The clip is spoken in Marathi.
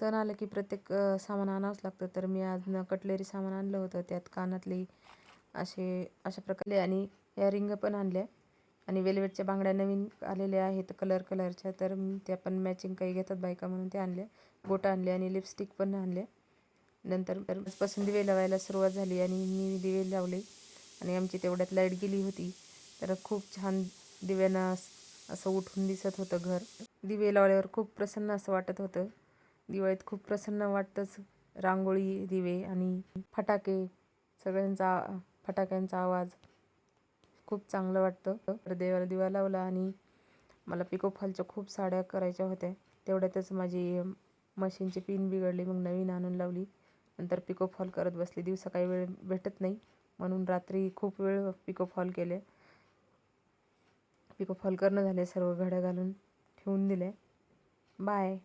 सण आलं की प्रत्येक सामान आणावंच लागतं. तर मी आज न कटलरी सामान आणलं होतं. त्यात कानातले असे अशा प्रकारे आणि या रिंग पण आणल्या. आणि वेलवेटच्या बांगड्या नवीन आलेल्या आहेत कलर कलरच्या. तर त्या पण मॅचिंग काही घेतात बायका म्हणून त्या आणल्या. बोटं आणले आणि लिपस्टिक पण आणले नंतर पासून दिवे लावायला सुरुवात झाली आणि मी दिवे लावले. आणि आमची तेवढ्यात लाइट गेली होती. तर खूप छान दिव्यानं असं उठून दिसत होतं घर. दिवे लावल्यावर खूप प्रसन्न असं वाटत होतं. दिवाळीत खूप प्रसन्न वाटतंच. रांगोळी दिवे आणि फटाके सगळ्यांचा फटाक्यांचा आवाज खूप चांगलं वाटतं. तर देवाला दिवा लावला आणि मला पिको फॉलच्या खूप साड्या करायच्या होत्या. तेवढ्यातच माझी मशीनची पिन बिघडली मग नवीन आणून लावली. नंतर पिको फॉल करत बसली. दिवसा काही वेळ भेटत नाही. म्हणून रात्री खूप वेळ पिको फॉल केले. पिको फॉल करणं झाले सर्व घड्या घालून ठेवून दिले बाय.